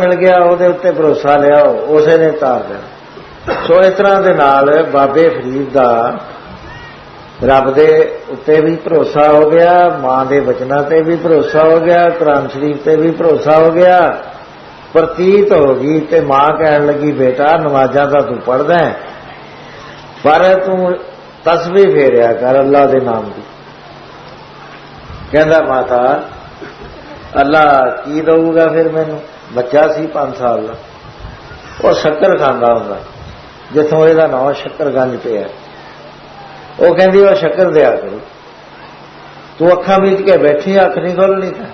ਮਿਲ ਗਿਆ, ਉਹਦੇ ਉੱਤੇ ਭਰੋਸਾ ਲਿਆ, ਉਸੇ ਨੇ ਤਾਰ ਦੇਣਾ ਸੋ ਇਸ ਤਰ੍ਹਾਂ ਦੇ ਨਾਲ ਬਾਬੇ ਫਰੀਦ ਦਾ ਰੱਬ ਦੇ ਉੱਤੇ ਵੀ ਭਰੋਸਾ ਹੋ ਗਿਆ, ਮਾਂ ਦੇ ਬਚਨਾਂ ਤੇ ਵੀ ਭਰੋਸਾ ਹੋ ਗਿਆ, ਕੁਰਾਨ ਸ਼ਰੀਫ ਤੇ ਵੀ ਭਰੋਸਾ ਹੋ ਗਿਆ। ਪ੍ਰਤੀਤ ਹੋ ਗਈ ਤੇ ਮਾਂ ਕਹਿਣ ਲੱਗੀ, ਬੇਟਾ, ਨਮਾਜ਼ਾਂ ਤਾਂ ਤੂੰ ਪੜਦਾ ਹੈ, ਪਰ ਤੂੰ ਤਸਬੀਹ ਫੇਰਿਆ ਕਰ ਅੱਲਾ ਦੇ ਨਾਮ ਦੀ। ਕਹਿੰਦਾ ਮਾਤਾ ਅੱਲਾ ਕੀ ਦਊਗਾ ਫਿਰ ਮੈਨੂੰ? ਬੱਚਾ ਸੀ 5 ਸਾਲ ਦਾ। ਉਹ ਸ਼ੱਕਰ ਖਾਂਦਾ ਹੁੰਦਾ। ਜਿੱਥੋਂ ਇਹਦਾ ਨਾਮ ਸ਼ੱਕਰਗੰਜ ਪਿਆ ਉਹ ਕਹਿੰਦੀ, ਉਹ ਸ਼ੱਕਰ ਦਿਆ ਕਰੂ। ਤੂੰ ਅੱਖਾਂ ਮੀਚ ਕੇ ਬੈਠੀ, ਅੱਖ ਨਹੀਂ ਖੋਲਣੀ ਤਾਂ।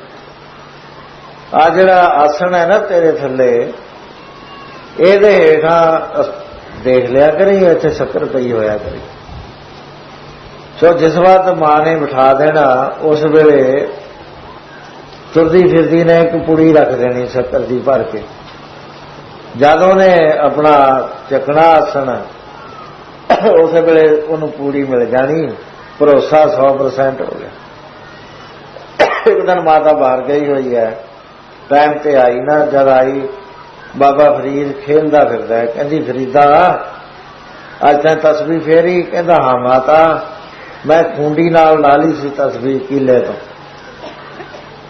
ਆ ਜਿਹੜਾ ਆਸਣ ਹੈ ਨਾ ਤੇਰੇ ਥੱਲੇ, ਇਹਦੇ ਹੇਠਾਂ ਦੇਖ ਲਿਆ ਕਰੀ, ਇੱਥੇ ਸ਼ੱਕਰ ਪਈ ਹੋਇਆ ਕਰੀ। ਸੋ ਜਿਸ ਵਾਰ ਮਾਂ ਨੇ ਬਿਠਾ ਦੇਣਾ, ਉਸ ਵੇਲੇ ਤੁਰਦੀ ਫਿਰਦੀ ਨੇ ਇੱਕ ਪੁੜੀ ਰੱਖ ਦੇਣੀ ਸ਼ੱਕਰ ਦੀ ਭਰ ਕੇ। ਜਦੋਂ ਨੇ ਆਪਣਾ ਚੱਕਣਾ ਆਸਣ, ਉਸ ਵੇਲੇ ਉਹਨੂੰ ਪੂਰੀ ਮਿਲ ਜਾਣੀ, ਭਰੋਸਾ 100% ਹੋ ਗਿਆ। ਇੱਕ ਦਿਨ ਮਾਤਾ ਬਾਹਰ ਗਈ ਹੋਈ ਹੈ। ਟਾਈਮ ਤੇ ਆਈ ਨਾ, ਜਦ ਆਈ, ਬਾਬਾ ਫਰੀਦ ਖੇਲਦਾ ਫਿਰਦਾ ਹੈ। ਕਹਿੰਦੀ, ਫਰੀਦਾ, ਅੱਜ ਤਾਂ ਤਸਬੀਹ ਫੇਰੀ ਕਹਿੰਦਾ, ਹਾਂ ਮਾਤਾ, ਮੈਂ ਖੁੰਡੀ ਨਾਲ ਲਾ ਲਈ ਸੀ ਤਸਬੀਹ ਕਿਲੇ ਤੋਂ।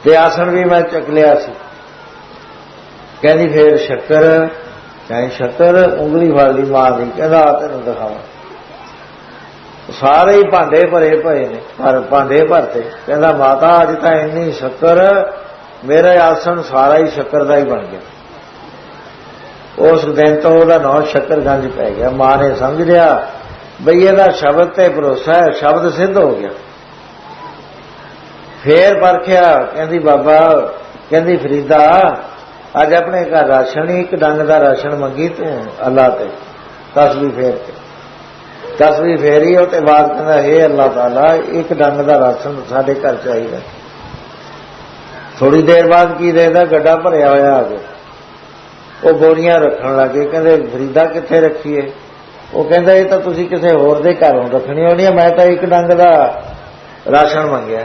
ਤੇ ਆਸਣ ਵੀ ਮੈਂ ਚੱਕ ਲਿਆ ਸੀ। ਕਹਿੰਦੀ ਫੇਰ ਸ਼ੱਕਰ ਚਾਹੇ ਸ਼ੱਕਰ, ਉਂਗਲੀ ਵਾਲੀ ਮਾਂ ਦੀ, ਕਹਿੰਦਾ ਤੈਨੂੰ ਦਿਖਾਵਾਂ। ਸਾਰੇ ਹੀ ਭਾਂਡੇ ਭਰੇ ਪਏ ਨੇ, ਪਰ ਭਾਂਡੇ ਭਰਤੇ। ਕਹਿੰਦਾ ਮਾਤਾ, ਅੱਜ ਤਾਂ ਇੰਨੀ ਸ਼ੱਕਰ, ਮੇਰਾ ਆਸਣ ਸਾਰਾ ਹੀ ਸ਼ੱਕਰ ਦਾ ਹੀ ਬਣ ਗਿਆ। ਉਸ ਦਿਨ ਤੋਂ ਉਹਦਾ ਨਾਂ ਸ਼ੱਕਰਗੰਜ ਪੈ ਗਿਆ। ਮਾਂ ਨੇ ਸਮਝ ਲਿਆ, ਬਈ ਇਹਦਾ ਸ਼ਬਦ ਤੇ ਭਰੋਸਾ ਹੈ, ਸ਼ਬਦ ਸਿੱਧ ਹੋ ਗਿਆ। ਫੇਰ ਪਰਖਿਆ, ਕਹਿੰਦੀ ਬਾਬਾ, ਕਹਿੰਦੀ ਫਰੀਦਾ, ਅੱਜ ਆਪਣੇ ਘਰ ਰਾਸ਼ਨ ਹੀ ਇੱਕ ਡੰਗ ਦਾ ਰਾਸ਼ਨ ਮੰਗੀ ਤੇ ਅੱਲਾ ਤੇ ਤਸਵੀਰ ਫੇਰ ਕੇ ਤਸਵੀਰ ਫੇਰੀ ਉਹ ਤੇ ਬਾਅਦ ਕਹਿੰਦਾ, ਹੈ ਅੱਲਾਹ ਤਾਲਾ, ਇੱਕ ਡੰਗ ਦਾ ਰਾਸ਼ਨ ਸਾਡੇ ਘਰ ਚਾਹੀਦਾ। ਥੋੜੀ ਦੇਰ ਬਾਅਦ ਕੀ ਦੇਦਾ ਗੱਡਾ ਭਰਿਆ ਹੋਇਆ ਆ ਗਿਆ। ਉਹ ਬੋਰੀਆਂ ਰੱਖਣ ਲੱਗੇ, ਕਹਿੰਦੇ ਫਰੀਦਾ ਕਿੱਥੇ ਰੱਖੀਏ? ਉਹ ਕਹਿੰਦਾ, ਇਹ ਤਾਂ ਤੁਸੀਂ ਕਿਸੇ ਹੋਰ ਦੇ ਘਰੋਂ ਰੱਖਣੀ ਹੋਣੀ ਹੈ ਮੈਂ ਤਾਂ ਇੱਕ ਡੰਗ ਦਾ ਰਾਸ਼ਨ ਮੰਗਿਆ।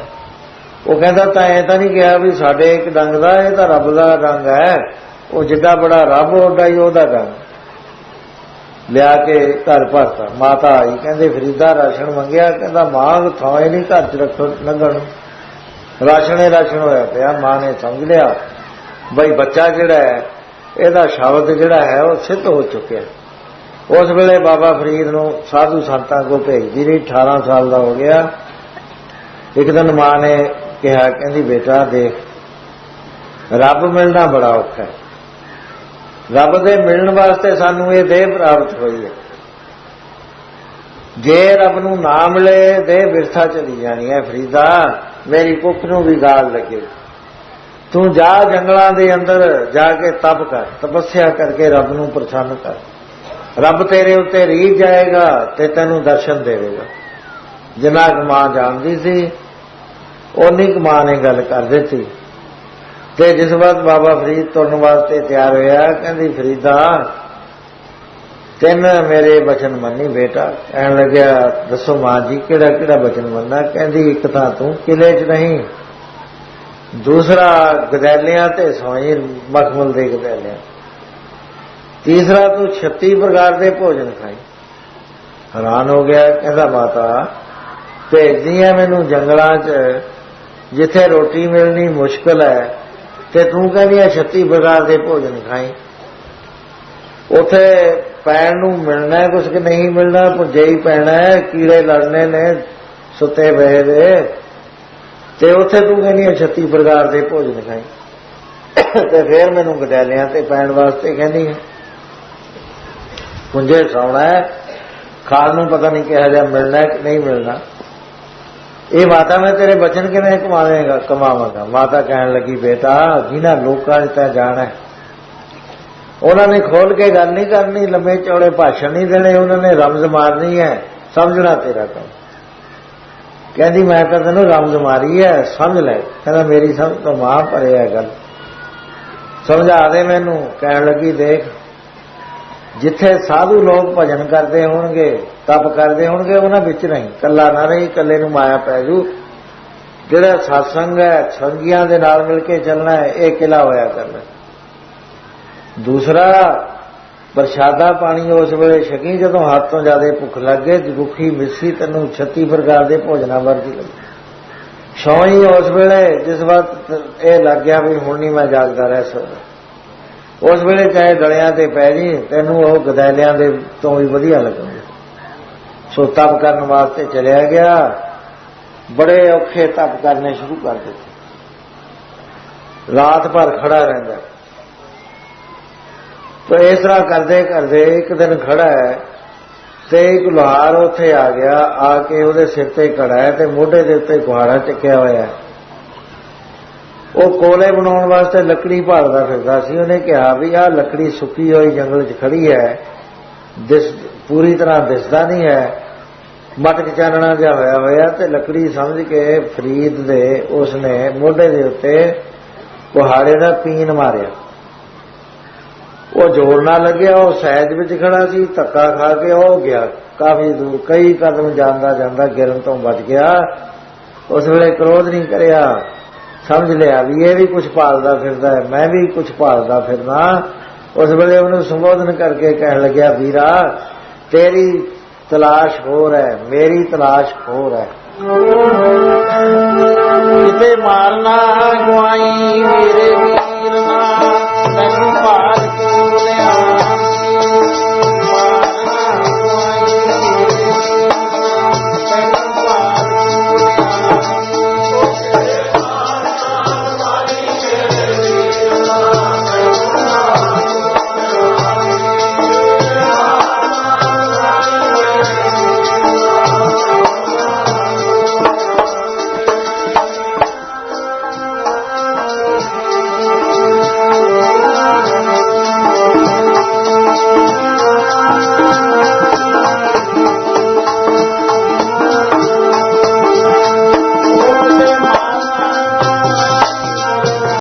ਉਹ ਕਹਿੰਦਾ ਤਾਂ ਇਹ ਤਾਂ ਨਹੀਂ ਕਿਹਾ ਵੀ ਸਾਡੇ ਇੱਕ ਡੰਗ ਦਾ, ਇਹ ਤਾਂ ਰੱਬ ਦਾ ਡੰਗ ਹੈ। ਉਹ ਜਿੱਡਾ ਬੜਾ ਰੱਬ, ਓਡਾ ਹੀ ਉਹਦਾ ਡੰਗ। ਲਿਆ ਕੇ ਘਰ ਭਰਤਾ। ਮਾਤਾ ਆਈ, ਕਹਿੰਦੇ ਫਰੀਦਾ ਰਾਸ਼ਨ ਮੰਗਿਆ, ਕਹਿੰਦਾ ਮਾਂ ਥਾਂ ਹੀ ਨਹੀਂ ਘਰ ਚ ਰੱਖੋ ਲੰਘਣ ਰਾਸ਼ਨੇ ਰਾਸ਼ਨ ਹੋਇਆ ਪਿਆ, ਮਾਂ ਨੇ ਸਮਝ ਲਿਆ। ਬਈ ਬੱਚਾ ਜਿਹੜਾ ਹੈ, ਇਹਦਾ ਸ਼ਬਦ ਜਿਹੜਾ ਹੈ, ਉਹ ਸਿੱਧ ਹੋ ਚੁੱਕਿਆ। ਉਸ ਵੇਲੇ ਬਾਬਾ ਫਰੀਦ ਨੂੰ ਸਾਧੂ ਸੰਤਾਂ ਕੋ ਭੇਜਦੀ ਰਹੀ 18 ਸਾਲ ਦਾ ਹੋ ਗਿਆ। ਇੱਕ ਦਿਨ ਮਾਂ ਨੇ ਕਿਹਾ, ਕਹਿੰਦੀ, ਬੇਟਾ ਦੇਖ, ਰੱਬ ਮਿਲਣਾ ਬੜਾ ਔਖਾ ਹੈ। ਰੱਬ ਦੇ ਮਿਲਣ ਵਾਸਤੇ ਸਾਨੂੰ ਇਹ ਦੇਹ ਪ੍ਰਾਪਤ ਹੋਈ ਹੈ। ਜੇ ਰੱਬ ਨੂੰ ਨਾ ਮਿਲੇ, ਦੇਹ ਵਿਰਥਾ ਚਲੀ ਜਾਣੀ ਹੈ। ਫਰੀਦਾ, ਮੇਰੀ ਕੁੱਖ ਨੂੰ ਵੀ ਗਾਲ ਲੱਗੇ। ਤੂੰ ਜਾ ਜੰਗਲਾਂ ਦੇ ਅੰਦਰ, ਜਾ ਕੇ ਤਪ ਕਰ, ਤਪੱਸਿਆ ਕਰਕੇ ਰੱਬ ਨੂੰ ਪ੍ਰਸੰਨ ਕਰ। ਰੱਬ ਤੇਰੇ ਉੱਤੇ ਰੀਝ ਜਾਏਗਾ ਤੇ ਤੈਨੂੰ ਦਰਸ਼ਨ ਦੇਵੇਗਾ। ਜਿੰਨਾ ਮਾਂ ਜਾਣਦੀ ਸੀ ਉਨੀ ਕੁ ਮਾਂ ਨੇ ਗੱਲ ਕਰ ਦਿੱਤੀ। ਤੇ ਜਿਸ ਵਕਤ ਬਾਬਾ ਫਰੀਦ ਤੁਰਨ ਵਾਸਤੇ ਤਿਆਰ ਹੋਇਆ, ਕਹਿੰਦੀ, ਫਰੀਦਾ, ਤਿੰਨ ਮੇਰੇ ਬਚਨ ਮੰਨੀ ਬੇਟਾ। ਕਹਿਣ ਲੱਗਿਆ, ਦੱਸੋ ਮਾਂ ਜੀ ਕਿਹੜਾ ਕਿਹੜਾ ਬਚਨ ਮੰਨਣਾ ਕਹਿੰਦੀ, ਇੱਕ ਤਾਂ ਤੂੰ ਕਿਲੇ 'ਚ ਨਹੀਂ, ਦੂਸਰਾ ਗਦੈਲਿਆਂ ਤੇ ਸੋਈ ਮਖਮਲ ਦੇ ਗਦੈਲਿਆਂ। ਤੀਸਰਾ ਤੂੰ 36 ਪ੍ਰਕਾਰ ਦੇ ਭੋਜਨ ਖਾਈ। ਹੈਰਾਨ ਹੋ ਗਿਆ, ਕਹਿੰਦਾ, ਮਾਤਾ, ਭੇਜਦੀਆਂ ਮੈਨੂੰ ਜੰਗਲਾਂ 'ਚ ਜਿੱਥੇ ਰੋਟੀ ਮਿਲਣੀ ਮੁਸ਼ਕਲ ਹੈ ਤੇ ਤੂੰ ਕਹਿੰਦੀ ਆ 36 ਪ੍ਰਕਾਰ ਦੇ ਭੋਜਨ ਖਾਈ। ਉਥੇ ਪੈਣ ਨੂੰ ਮਿਲਣਾ ਕੁਝ ਕਿ ਨਹੀਂ ਮਿਲਣਾ, ਭੁੱਜੇ ਹੀ ਪੈਣਾ ਹੈ, ਕੀੜੇ ਲੜਨੇ ਨੇ, ਸੁੱਤੇ ਪਏ ਦੇ ਤੇ ਉੱਥੇ ਤੂੰ ਕਹਿੰਦੀ ਆ 36 ਪ੍ਰਕਾਰ ਦੇ ਭੋਜਨ ਖਾਈ। ਤੇ ਫੇਰ ਮੈਨੂੰ ਗਡੈਲਿਆਂ ਤੇ ਪੈਣ ਵਾਸਤੇ ਕਹਿੰਦੀ ਹੈ ਪੁੰਜੇ ਸੌਣਾ ਹੈ, ਖਾਣ ਨੂੰ ਪਤਾ ਨਹੀਂ ਕਿਹਾ ਜਾ ਮਿਲਣਾ ਕਿ ਨਹੀਂ ਮਿਲਣਾ। ਇਹ ਮਾਤਾ ਮੈਂ ਤੇਰੇ ਬਚਨ ਕਿਵੇਂ ਕਮਾਵੇਂਗਾ ਕਮਾਵਾਂਗਾ। ਮਾਤਾ ਕਹਿਣ ਲੱਗੀ, ਬੇਟਾ, ਜਿਨ੍ਹਾਂ ਲੋਕਾਂ ਨੇ ਤਾਂ ਜਾਣਾ ਉਹਨਾਂ ਨੇ ਖੋਲ ਕੇ ਗੱਲ ਨਹੀਂ ਕਰਨੀ, ਲੰਮੇ ਚੌੜੇ ਭਾਸ਼ਣ ਨਹੀਂ ਦੇਣੇ, ਉਹਨਾਂ ਨੇ ਰਮਜ਼ ਮਾਰਨੀ ਹੈ, ਸਮਝਣਾ ਤੇਰਾ ਕੰਮ। ਕਹਿੰਦੀ, ਮੈਂ ਤਾਂ ਤੈਨੂੰ ਰਮਜ਼ ਮਾਰੀ ਹੈ, ਸਮਝ ਲੈ। ਕਹਿੰਦਾ, ਮੇਰੀ ਸਭ ਤੋਂ ਮਾਂ ਪਰੇ ਹੈ ਗੱਲ। ਸਮਝਾ ਦੇ ਮੈਨੂੰ। ਕਹਿਣ ਲੱਗੀ, ਦੇਖ, ਜਿੱਥੇ ਸਾਧੂ ਲੋਕ ਭਜਨ ਕਰਦੇ ਹੋਣਗੇ ਤਪ ਕਰਦੇ ਹੋਣਗੇ, ਉਹਨਾਂ ਵਿੱਚ ਨਹੀਂ। ਕੱਲਾ ਨਾ ਰਹੀ ਕੱਲੇ ਨੂੰ ਮਾਇਆ ਪੈ ਜੂ। ਜਿਹੜਾ satsang ਹੈ, ਸੰਗੀਆਂ ਦੇ ਨਾਲ ਮਿਲ ਕੇ ਚੱਲਣਾ ਹੈ, ਇਹ ਕਿਲਾ ਹੋਇਆ ਕਰਨਾ ਦੂਸਰਾ, ਪ੍ਰਸ਼ਾਦਾ ਪਾਣੀ ਉਸ ਵੇਲੇ ਛਕੀ, ਜਦੋਂ ਹੱਥ ਤੋਂ ਜ਼ਿਆਦਾ ਭੁੱਖ ਲੱਗੇ ਦੁਖੀ ਮਿੱਸੀ ਤੈਨੂੰ 36 ਪ੍ਰਕਾਰ ਦੇ ਭੋਜਨਾਂ ਵਰਗੀ ਲੱਗੀ। ਛੋਈ ਉਸ ਵੇਲੇ, ਜਿਸ ਵਕਤ ਇਹ ਲੱਗ ਗਿਆ ਵੀ ਹੁਣ ਨਹੀਂ ਮੈਂ ਜਾਗਦਾ ਰਹਿ ਸਕਦਾ। ਉਸ ਵੇਲੇ ਚਾਹੇ ਗਲਿਆਂ ਤੇ ਪੈ ਜੀ, ਤੈਨੂੰ ਉਹ ਗਦੈਲਿਆਂ ਦੇ ਤੋਂ ਵੀ ਵਧੀਆ ਲੱਗਣਗੇ। ਸੋ ਤਪ ਕਰਨ ਵਾਸਤੇ ਚਲਿਆ ਗਿਆ। ਬੜੇ ਔਖੇ ਤਪ ਕਰਨੇ ਸ਼ੁਰੂ ਕਰ ਦਿੱਤੇ। ਰਾਤ ਭਰ ਖੜਾ ਰਹਿੰਦਾ। ਤੋ ਇਸ ਤਰ੍ਹਾਂ ਕਰਦੇ ਕਰਦੇ ਇੱਕ ਦਿਨ ਖੜਾ ਹੈ ਤੇ ਇੱਕ ਲੋਹਾਰ ਉੱਥੇ ਆ ਗਿਆ, ਆ ਕੇ ਉਹਦੇ ਸਿਰ ਤੇ ਖੜਾ ਹੈ ਤੇ ਮੋਢੇ ਦੇ ਉੱਤੇ ਕੁਹਾੜਾ ਚੱਕਿਆ ਹੋਇਆ ਹੈ। ਉਹ ਕੋਲੇ ਬਣਾਉਣ ਵਾਸਤੇ ਲੱਕੜੀ ਭਾਲਦਾ ਫਿਰਦਾ ਸੀ। ਉਹਨੇ ਕਿਹਾ ਵੀ ਆਹ ਲੱਕੜੀ ਸੁੱਕੀ ਹੋਈ ਜੰਗਲ 'ਚ ਖੜੀ ਹੈ। ਦਿਸ ਪੂਰੀ ਤਰ੍ਹਾਂ ਦਿਸਦਾ ਨਹੀਂ ਹੈ। ਮਟਕ ਚਾਨਣਾ ਜਿਹਾ ਹੋਇਆ ਹੋਇਆ ਤੇ ਲੱਕੜੀ ਸਮਝ ਕੇ ਫਰੀਦ ਦੇ ਉਸਨੇ ਮੋਢੇ ਦੇ ਉੱਤੇ ਕੁਹਾੜੇ ਦਾ ਪੀਨ ਮਾਰਿਆ। ਉਹ ਜੋਰ ਨਾ ਲੱਗਿਆ, ਉਹ ਸਹਿਜ ਵਿੱਚ ਖੜਾ ਸੀ, ਧੱਕਾ ਖਾ ਕੇ ਉਹ ਗਿਆ। ਕਾਫੀ ਦੂਰ, ਕਈ ਕਦਮ ਜਾਂਦਾ ਜਾਂਦਾ ਗਿਰਨ ਤੋਂ ਬਚ ਗਿਆ। ਉਸ ਵੇਲੇ ਕ੍ਰੋਧ ਨਹੀਂ ਕਰਿਆ। ਸਮਝ ਲਿਆ ਵੀ ਇਹ ਵੀ ਕੁਝ ਭਾਲਦਾ ਫਿਰਦਾ ਹੈ, ਮੈਂ ਵੀ ਕੁਝ ਭਾਲਦਾ ਫਿਰਨਾ ਉਸ ਵੇਲੇ ਉਹਨੂੰ ਸੰਬੋਧਨ ਕਰਕੇ ਕਹਿਣ ਲੱਗਿਆ, ਵੀਰਾ ਤੇਰੀ ਤਲਾਸ਼ ਹੋਰ ਹੈ, ਮੇਰੀ ਤਲਾਸ਼ ਹੋਰ ਹੈ। ਕਿਤੇ ਮਾਰਨਾ ਗਵਾਈ ਮੇਰੇ ਵੀਰ ਨਾ ਤੈਨੂੰ